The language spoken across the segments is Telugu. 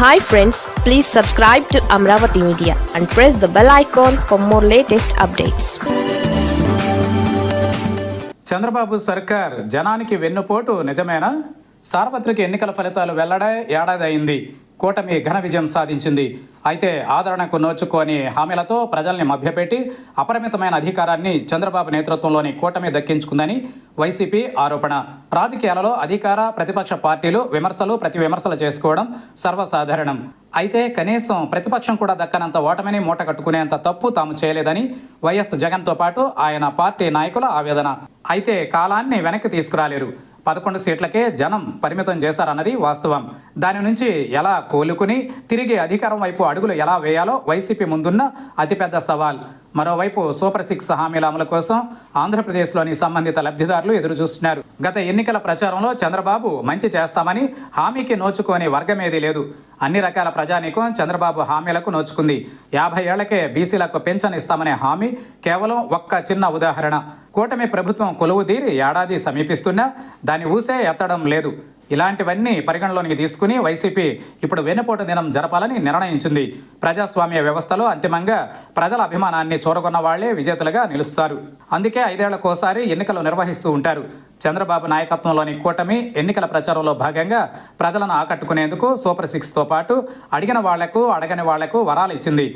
Hi friends please subscribe to Amaravati media and press the bell icon for more latest updates Chandrababu సర్కార్ జనానికి వెన్నుపోటు నిజమేనా? సార్వత్రిక ఎన్నికల ఫలితాలు వెల్లడే ఏడాది అయింది. కూటమి ఘన విజయం సాధించింది. అయితే ఆదరణకు నోచుకోని హామీలతో ప్రజల్ని మభ్యపెట్టి అపరిమితమైన అధికారాన్ని చంద్రబాబు నేతృత్వంలోని కూటమి దక్కించుకుందని వైసీపీ ఆరోపణ. రాజకీయాలలో అధికార ప్రతిపక్ష పార్టీలు విమర్శలు ప్రతి విమర్శలు చేసుకోవడం సర్వసాధారణం. అయితే కనీసం ప్రతిపక్షం కూడా దక్కనంత ఓటమిని మూట కట్టుకునేంత తప్పు తాము చేయలేదని వైఎస్ జగన్తో పాటు ఆయన పార్టీ నాయకుల ఆవేదన. అయితే కాలాన్ని వెనక్కి తీసుకురాలేరు. పదకొండు సీట్లకే జనం పరిమితం చేశారన్నది వాస్తవం. దాని నుంచి ఎలా కోలుకుని తిరిగి అధికారం వైపు అడుగులు ఎలా వేయాలో వైసీపీ ముందున్న అతిపెద్ద సవాల్. మరోవైపు సూపర్ సిక్స్ హామీల అమలు కోసం ఆంధ్రప్రదేశ్లోని సంబంధిత లబ్ధిదారులు ఎదురు చూస్తున్నారు గత ఎన్నికల ప్రచారంలో చంద్రబాబు మంచి చేస్తామని హామీకి నోచుకోని వర్గమేదీ లేదు. అన్ని రకాల ప్రజానీకం చంద్రబాబు హామీలకు నోచుకుంది. యాభై ఏళ్ళకే బీసీలకు పెన్షన్ ఇస్తామనే హామీ కేవలం ఒక్క చిన్న ఉదాహరణ. కూటమి ప్రభుత్వం కొలువుదీరి ఏడాది సమీపిస్తున్నా దాని ఊసే ఎత్తడం లేదు. ఇలాంటివన్నీ పరిగణలోనికి తీసుకుని వైసీపీ ఇప్పుడు వెన్నుపోటు దినం జరపాలని నిర్ణయించింది. ప్రజాస్వామ్య వ్యవస్థలో అంతిమంగా ప్రజల అభిమానాన్ని చూరగొన్న వాళ్ళే విజేతలుగా నిలుస్తారు. అందుకే ఐదేళ్ళకోసారి ఎన్నికలు నిర్వహిస్తూ ఉంటారు. చంద్రబాబు నాయకత్వంలోని కూటమి ఎన్నికల ప్రచారంలో భాగంగా ప్రజలను ఆకట్టుకునేందుకు సూపర్ సిక్స్తో పాటు అడిగిన వాళ్ళకు అడగని వాళ్ళకు వరాలు ఇచ్చింది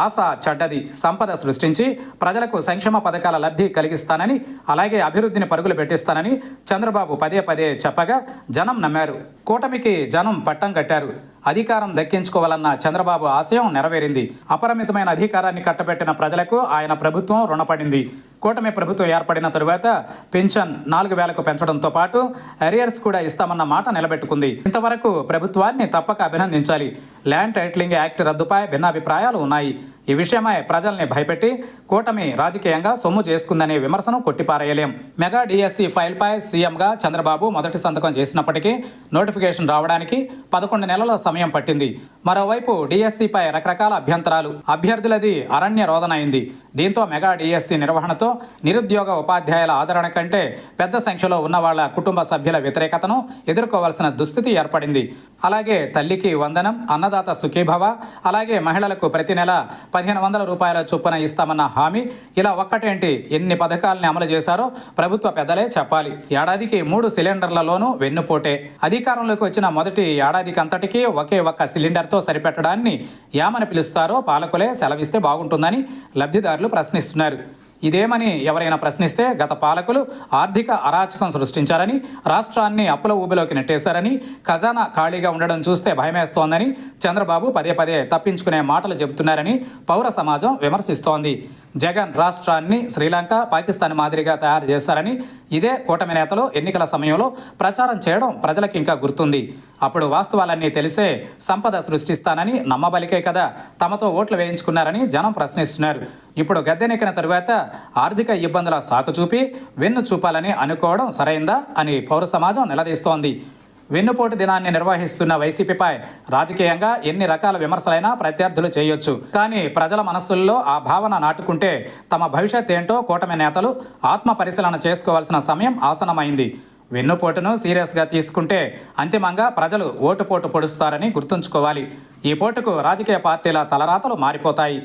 ఆశ చెడ్డది సంపద సృష్టించి ప్రజలకు సంక్షేమ పథకాల లబ్ధి కలిగిస్తానని అలాగే అభివృద్ధిని పరుగులు పెట్టిస్తానని చంద్రబాబు పదే పదే చెప్పగా జనం నమ్మారు. కూటమికి జనం పట్టం కట్టారు. అధికారం దక్కించుకోవాలన్న చంద్రబాబు ఆశయం నెరవేరింది. అపరిమితమైన అధికారాన్ని కట్టబెట్టిన ప్రజలకు ఆయన ప్రభుత్వం రుణపడింది. కూటమి ప్రభుత్వం ఏర్పడిన తరువాత పెన్షన్ నాలుగు వేలకు పెంచడంతో పాటు అరియర్స్ కూడా ఇస్తామన్న మాట నిలబెట్టుకుంది. ఇంతవరకు ప్రభుత్వాన్ని తప్పక అభినందించాలి. ల్యాండ్ టైటిలింగ్ యాక్ట్ రద్దుపై భిన్నాభిప్రాయాలు ఉన్నాయి. ఈ విషయమై ప్రజల్ని భయపెట్టి కూటమి రాజకీయంగా సొమ్ము చేసుకుందనే విమర్శను కొట్టిపారేయలేం. మెగా డిఎస్సి ఫైల్పై సీఎంగా చంద్రబాబు మొదటి సంతకం చేసినప్పటికీ నోటిఫికేషన్ రావడానికి పదకొండు నెలల సమయం పట్టింది. మరోవైపు డిఎస్సిపై రకరకాల అభ్యంతరాలు. అభ్యర్థులది అరణ్య రోదన అయింది. దీంతో మెగా డిఎస్సి నిర్వహణతో నిరుద్యోగ ఉపాధ్యాయుల ఆదరణ కంటే పెద్ద సంఖ్యలో ఉన్న వాళ్ళ కుటుంబ సభ్యుల వ్యతిరేకతను ఎదుర్కోవాల్సిన దుస్థితి ఏర్పడింది. అలాగే తల్లికి వందనం అన్నదాత సుఖీభవ అలాగే మహిళలకు ప్రతి నెల పదిహేను వందల రూపాయల చొప్పున ఇస్తామన్న హామీ ఇలా ఒక్కటేంటి ఎన్ని పథకాలని అమలు చేశారో ప్రభుత్వ పెద్దలే చెప్పాలి. ఏడాదికి మూడు సిలిండర్లలోనూ వెన్నుపోటే. అధికారంలోకి వచ్చిన మొదటి ఏడాదికి అంతటికీ ఒకే ఒక్క సిలిండర్తో సరిపెట్టడాన్ని ఏమని పిలుస్తారో పాలకులే సెలవిస్తే బాగుంటుందని లబ్ధిదారులు ప్రశ్నిస్తున్నారు. ఇదేమని ఎవరైనా ప్రశ్నిస్తే గత పాలకులు ఆర్థిక అరాచకం సృష్టించారని రాష్ట్రాన్ని అప్పుల ఊబిలోకి నెట్టేశారని ఖజానా ఖాళీగా ఉండడం చూస్తే భయమేస్తోందని చంద్రబాబు పదే పదే తప్పించుకునే మాటలు చెబుతున్నారని పౌర సమాజం విమర్శిస్తోంది. జగన్ రాష్ట్రాన్ని శ్రీలంక పాకిస్తాన్ మాదిరిగా తయారు చేశారని ఇదే కూటమి నేతలు ఎన్నికల సమయంలో ప్రచారం చేయడం ప్రజలకు ఇంకా గుర్తుంది. అప్పుడు వాస్తవాలన్నీ తెలిసే సంపద సృష్టిస్తానని నమ్మబలికే కదా. తమతో ఓట్లు వేయించుకున్నారని జనం ప్రశ్నిస్తున్నారు. ఇప్పుడు గద్దెనెక్కిన తరువాత ఆర్థిక ఇబ్బందుల సాకు చూపి వెన్ను చూపాలని అనుకోవడం సరైందా అని పౌర సమాజం నిలదీస్తోంది. వెన్నుపోటు దినాన్ని నిర్వహిస్తున్న వైసీపీపై రాజకీయంగా ఎన్ని రకాల విమర్శలైనా ప్రత్యర్థులు చేయొచ్చు. కానీ ప్రజల మనస్సుల్లో ఆ భావన నాటుకుంటే తమ భవిష్యత్ ఏంటో కూటమి నేతలు ఆత్మ పరిశీలన చేసుకోవాల్సిన సమయం ఆసనమైంది వెన్నుపోటును సీరియస్గా తీసుకుంటే అంతిమంగా ప్రజలు ఓటుపోటు పొడుస్తారని గుర్తుంచుకోవాలి. ఈ పోటుకు రాజకీయ పార్టీల తలరాతలు మారిపోతాయి.